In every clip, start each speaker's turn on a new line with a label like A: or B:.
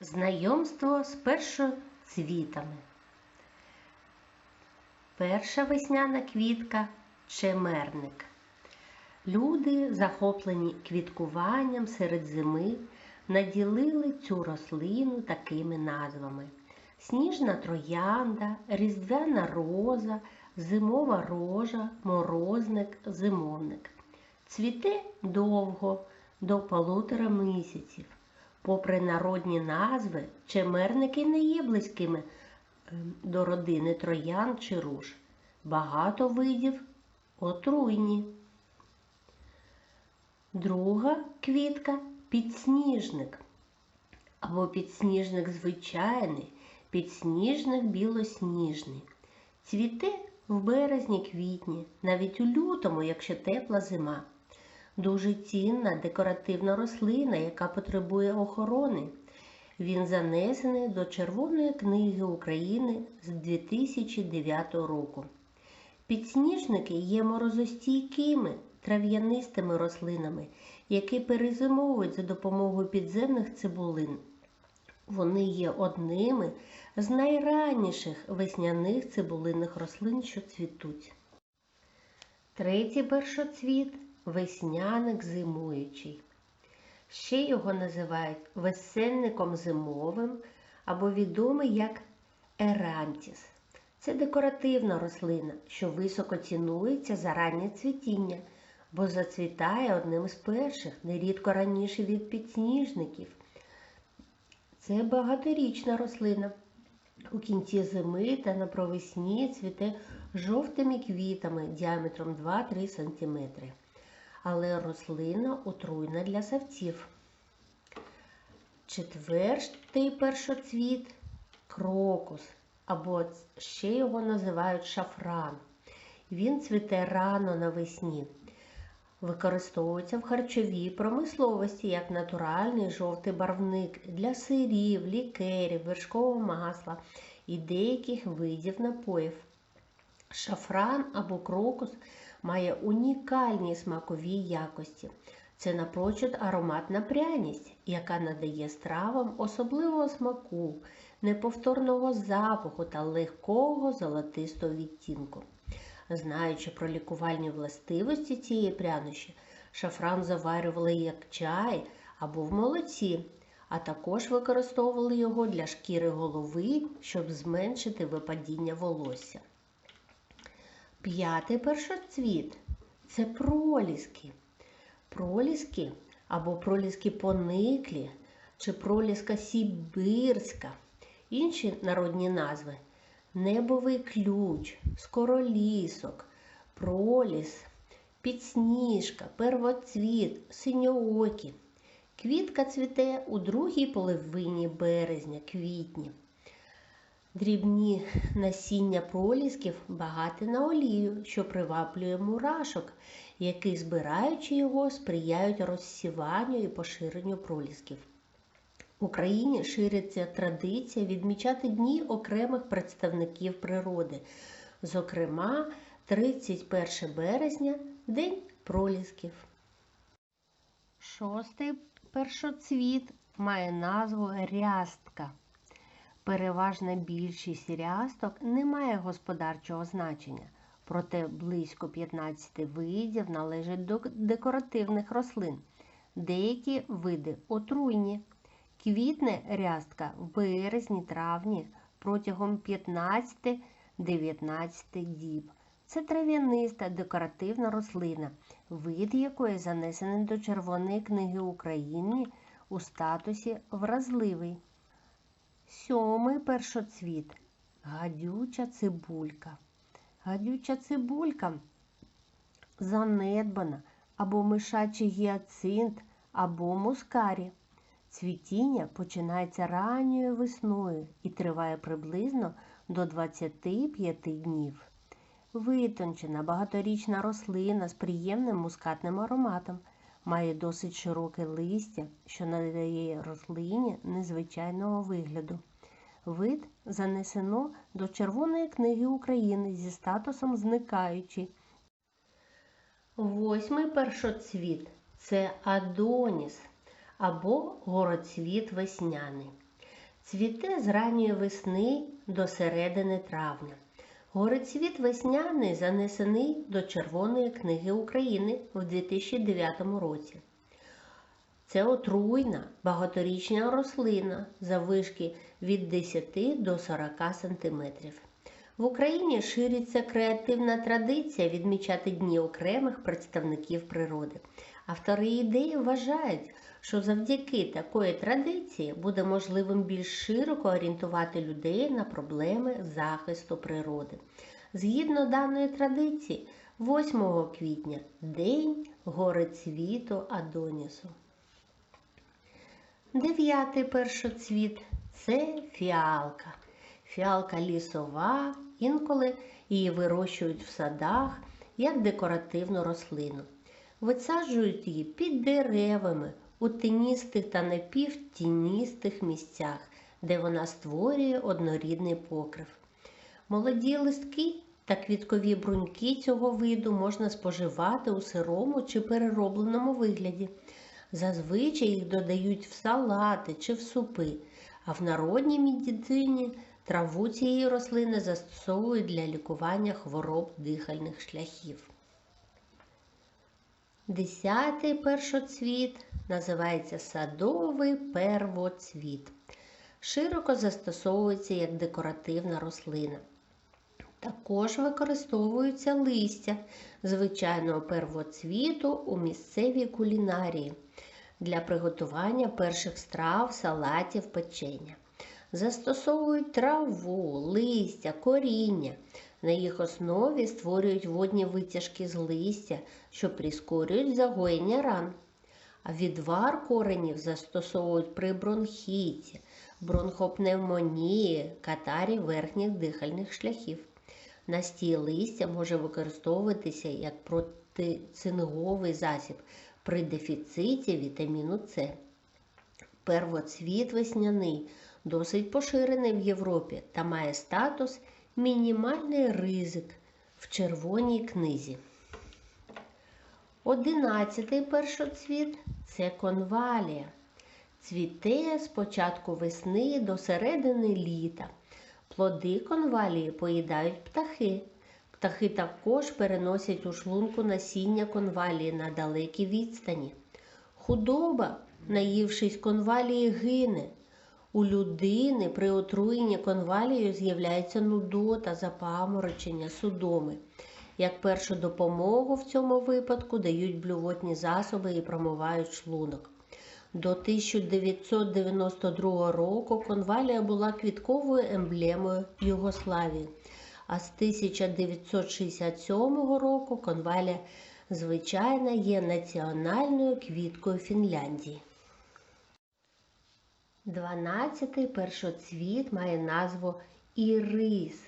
A: Знайомство з першоцвітами. Перша весняна квітка чемерник. Люди, захоплені квіткуванням серед зими, наділили цю рослину такими назвами: сніжна троянда, різдвяна роза, зимова рожа, морозник, зимовник. Цвіте довго до полутора місяців. Попри народні назви, чемерники не є близькими ем, до родини троян чи руж. Багато видів отруйні. Друга квітка підсніжник. Або підсніжник звичайний, підсніжник білосніжний. Цвіте в березні-квітні, навіть у лютому, якщо тепла зима. Дуже цінна декоративна рослина, яка потребує охорони. Він занесений до Червоної книги України з 2009 року. Підсніжники є морозостійкими трав'янистими рослинами, які перезимовують за допомогою підземних цибулин. Вони є одними з найранніших весняних цибулинних рослин, що цвітуть. Третій першоцвіт весняник зимуючий. Ще його називають весенником зимовим або відомий як ерантіс. Це декоративна рослина, що високо цінується за раннє цвітіння, бо зацвітає одним з перших, нерідко раніше від підсніжників. Це багаторічна рослина. У кінці зими та на провесні цвіте жовтими квітами діаметром 2-3 см але рослина отруйна для савців. Четвертий першоцвіт крокус, або ще його називають шафран. Він цвіте рано навесні. Використовується в харчовій промисловості як натуральний жовтий барвник для сирів, лікерів, вершкового масла і деяких видів напоїв. Шафран або крокус має унікальні смакові якості. Це напрочуд ароматна пряність, яка надає стравам особливого смаку, неповторного запаху та легкого золотистого відтінку. Знаючи про лікувальні властивості цієї прянощі, шафран заварювали як чай або в молоці, а також використовували його для шкіри голови, щоб зменшити випадіння волосся. П'ятий першоцвіт це проліски. Проліски або проліски пониклі чи проліска сібирська. Інші народні назви небовий ключ, скоролісок, проліс, підсніжка, первоцвіт, синьоокі. Квітка цвіте у другій половині березня, квітні. Дрібні насіння пролісків багаті на олію, що приваблює мурашок, які, збираючи його, сприяють розсіванню і поширенню пролісків. В Україні шириться традиція відмічати дні окремих представників природи, зокрема, 31 березня День пролісків. Шостий першоцвіт має назву рястка. Переважна більшість рясток не має господарчого значення, проте близько 15 видів належать до декоративних рослин. Деякі види отруйні. Квітне рястка в березні-травні протягом 15-19 діб. Це трав'яниста декоративна рослина, вид якої занесений до Червоної книги України у статусі вразливий. Сьомий першоцвіт гадюча цибулька. Гадюча цибулька занедбана або мишачий гіацинт, або мускарі. Цвітіння починається ранньою весною і триває приблизно до 25 днів. Витончена багаторічна рослина з приємним мускатним ароматом. Має досить широке листя, що надає рослині незвичайного вигляду. Вид занесено до Червоної книги України зі статусом зникаючий. Восьмий першоцвіт це Адоніс або гороцвіт весняний. Цвіте з ранньої весни до середини травня. Горецвіт весняний занесений до Червоної книги України в 2009 році. Це отруйна багаторічна рослина заввишки від 10 до 40 см. В Україні шириться креативна традиція відмічати дні окремих представників природи. Автори ідеї вважають, що завдяки такої традиції буде можливим більш широко орієнтувати людей на проблеми захисту природи. Згідно даної традиції, 8 квітня День горецвіту Адонісу. Дев'ятий першоцвіт це фіалка. Фіалка лісова, інколи її вирощують в садах як декоративну рослину. Висаджують її під деревами у тиністих та напівтіністих місцях, де вона створює однорідний покрив. Молоді листки та квіткові бруньки цього виду можна споживати у сирому чи переробленому вигляді. Зазвичай їх додають в салати чи в супи, а в народній медицині траву цієї рослини застосовують для лікування хвороб дихальних шляхів. Десятий першоцвіт називається садовий первоцвіт. Широко застосовується як декоративна рослина. Також використовуються листя звичайного первоцвіту у місцевій кулінарії для приготування перших страв, салатів, печення. Застосовують траву, листя, коріння. На їх основі створюють водні витяжки з листя, що прискорюють загоєння ран. А відвар коренів застосовують при бронхіті, бронхопневмонії, катарі верхніх дихальних шляхів. Настій листя може використовуватися як протицинговий засіб при дефіциті вітаміну С. Первоцвіт весняний досить поширений в Європі та має статус мінімальний ризик в червоній книзі. Одинадцятий першоцвіт це конвалія. Цвіте з початку весни до середини літа. Плоди конвалії поїдають птахи. Птахи також переносять у шлунку насіння конвалії на далекій відстані. Худоба, наївшись конвалії, гине. У людини при отруєнні конвалією з'являється нудота, запаморочення, судоми. Як першу допомогу в цьому випадку дають блювотні засоби і промивають шлунок. До 1992 року конвалія була квітковою емблемою Югославії, а з 1967 року конвалія, звичайно, є національною квіткою Фінляндії. Дванадцятий першоцвіт має назву ірис,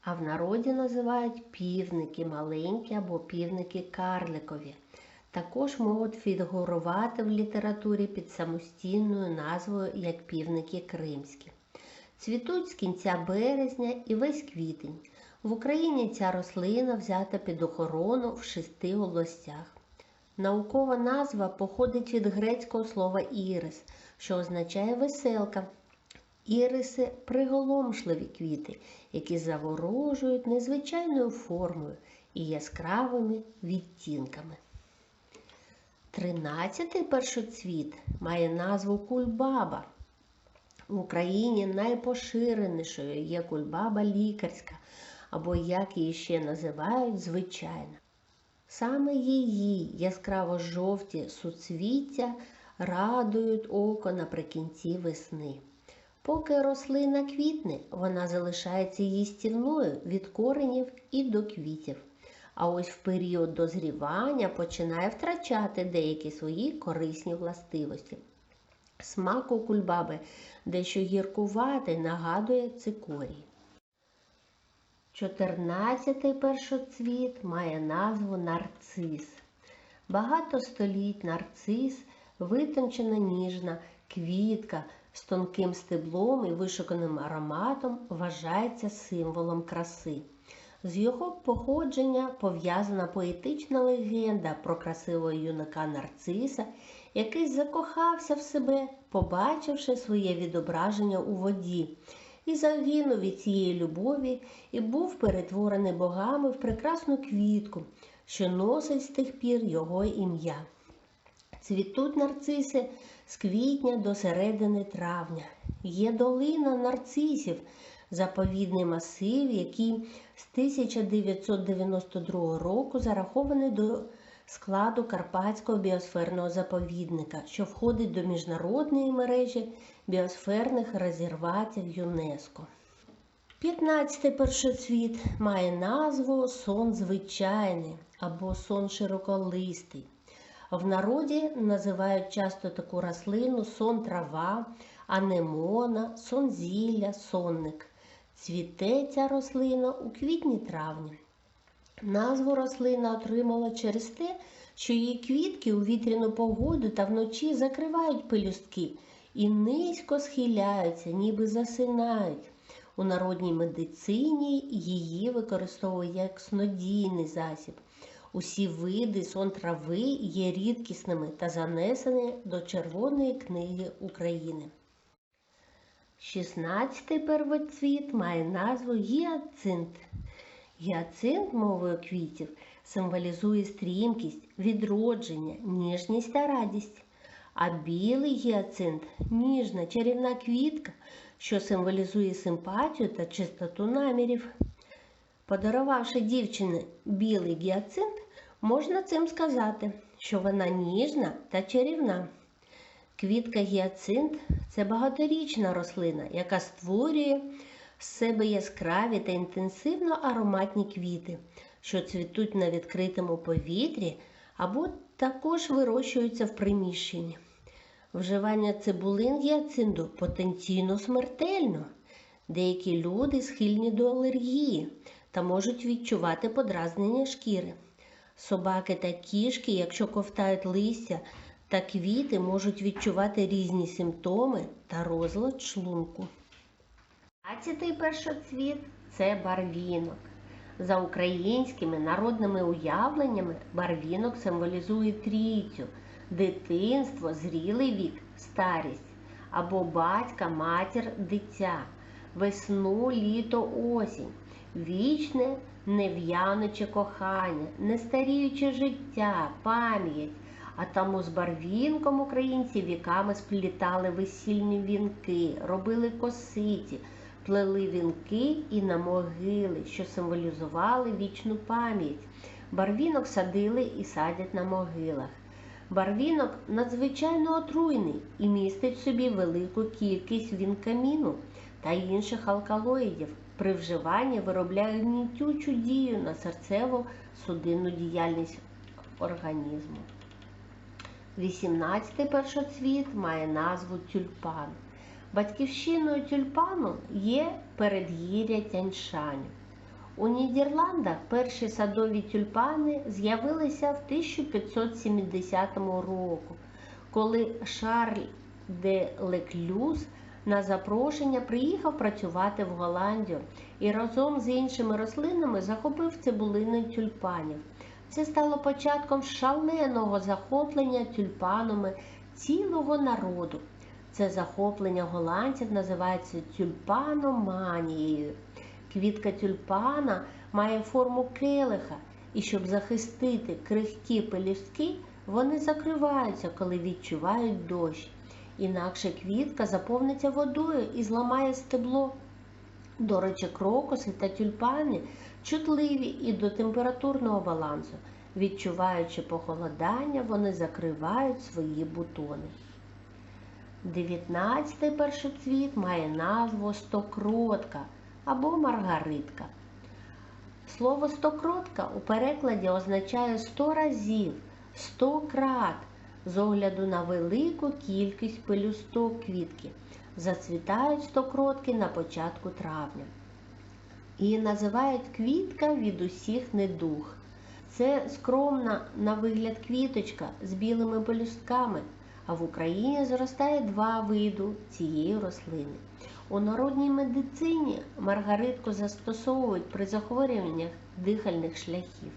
A: а в народі називають півники маленькі або півники карликові. Також можуть фігурувати в літературі під самостійною назвою як півники кримські. Цвітуть з кінця березня і весь квітень. В Україні ця рослина взята під охорону в шести областях. Наукова назва походить від грецького слова ірис, що означає веселка. Іриси приголомшливі квіти, які заворожують незвичайною формою і яскравими відтінками. Тринадцятий першоцвіт має назву кульбаба. В Україні найпоширенішою є кульбаба лікарська, або, як її ще називають, звичайна. Саме її яскраво жовті суцвіття радують око наприкінці весни. Поки рослина квітне, вона залишається їстівною від коренів і до квітів. А ось в період дозрівання починає втрачати деякі свої корисні властивості. Смак у кульбаби дещо гіркуватий, нагадує цикорій. Чотирнадцятий першоцвіт має назву нарцис. Багато століть нарцис витончена ніжна квітка з тонким стеблом і вишуканим ароматом вважається символом краси. З його походження пов'язана поетична легенда про красивого юнака нарциса, який закохався в себе побачивши своє відображення у воді, і загинув від цієї любові і був перетворений богами в прекрасну квітку, що носить з тих пір його ім'я. Цвітуть нарциси з квітня до середини травня. Є долина нарцисів, заповідний масив, який з 1992 року зарахований до складу Карпатського біосферного заповідника, що входить до міжнародної мережі біосферних резерватів ЮНЕСКО. 15-й першоцвіт має назву сон звичайний або сон широколистий. В народі називають часто таку рослину сон трава, анемона, сон зілля, сонник. Цвіте ця рослина у квітні-травні. Назву рослина отримала через те, що її квітки у вітряну погоду та вночі закривають пелюстки і низько схиляються, ніби засинають. У народній медицині її використовують як снодійний засіб. Усі види сон трави є рідкісними та занесені до Червоної книги України. 16-й первоцвіт має назву гіацинт. Гіацинт мовою квітів символізує стрімкість, відродження, ніжність та радість. А білий гіацинт ніжна чарівна квітка, що символізує симпатію та чистоту намірів. Подарувавши дівчині білий гіацинт, можна цим сказати, що вона ніжна та чарівна. Квітка гіацинт це багаторічна рослина, яка створює з себе яскраві та інтенсивно ароматні квіти, що цвітуть на відкритому повітрі або також вирощуються в приміщенні. Вживання цибулин гіацинту потенційно смертельно. Деякі люди схильні до алергії та можуть відчувати подразнення шкіри. Собаки та кішки, якщо ковтають листя та квіти, можуть відчувати різні симптоми та розлад шлунку. 12-й першоцвіт це барвінок. За українськими народними уявленнями барвінок символізує трійцю, дитинство, зрілий вік, старість або батька, матір, дитя, весну, літо, осінь, вічне, нев'януче кохання, нестаріюче життя, пам'ять. А тому з барвінком українці віками сплітали весільні вінки, робили косиці, плели вінки і на могили, що символізували вічну пам'ять. Барвінок садили і садять на могилах. Барвінок надзвичайно отруйний і містить в собі велику кількість вінкаміну та інших алкалоїдів. При вживанні виробляє гнітючу дію на серцево-судинну діяльність організму. 18-й першоцвіт має назву тюльпан. Батьківщиною тюльпану є передгір'я Тяньшань. У Нідерландах перші садові тюльпани з'явилися в 1570 року, коли Шарль де Леклюз на запрошення приїхав працювати в Голландію і разом з іншими рослинами захопив цибулини тюльпанів. Це стало початком шаленого захоплення тюльпанами цілого народу. Це захоплення голландців називається тюльпаноманією. Квітка тюльпана має форму келиха, і щоб захистити крихкі пелюстки, вони закриваються, коли відчувають дощ. Інакше квітка заповниться водою і зламає стебло. До речі, крокуси та тюльпани чутливі і до температурного балансу. Відчуваючи похолодання, вони закривають свої бутони. 19-й першоцвіт має назву стокротка або маргаритка. Слово стокротка у перекладі означає 100 разів, 100 крат з огляду на велику кількість пелюсток квітки. Зацвітають стокротки на початку травня. Її називають квітка від усіх недуг. Це скромна на вигляд квіточка з білими пелюстками, а в Україні зростає два виду цієї рослини. У народній медицині маргаритку застосовують при захворюваннях дихальних шляхів.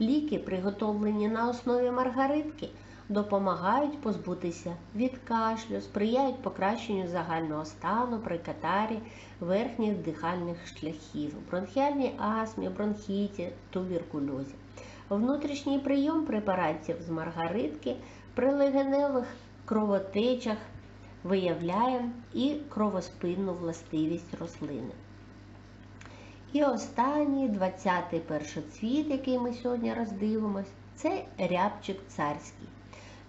A: Ліки, приготовлені на основі маргаритки, допомагають позбутися від кашлю, сприяють покращенню загального стану при катарі верхніх дихальних шляхів, бронхіальній астмі, бронхіті, туберкульозі. Внутрішній прийом препаратів з маргаритки при легеневих кровотечах виявляє і кровоспинну властивість рослини. І останній, 20-й першоцвіт, який ми сьогодні роздивимось, це рябчик царський.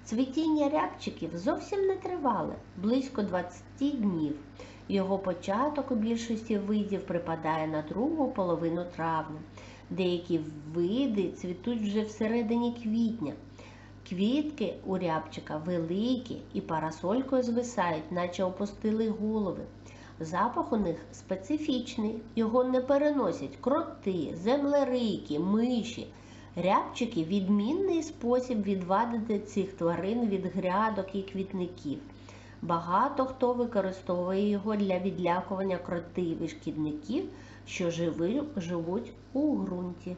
A: Цвітіння рябчиків зовсім не тривале, близько 20 днів. Його початок у більшості видів припадає на другу половину травня. Деякі види цвітуть вже всередині квітня. Квітки у рябчика великі і парасолькою звисають, наче опустили голови. Запах у них специфічний, його не переносять кроти, землерики, миші. Рябчики відмінний спосіб відвадити цих тварин від грядок і квітників. Багато хто використовує його для відлякування кротів і шкідників, що живуть у ґрунті.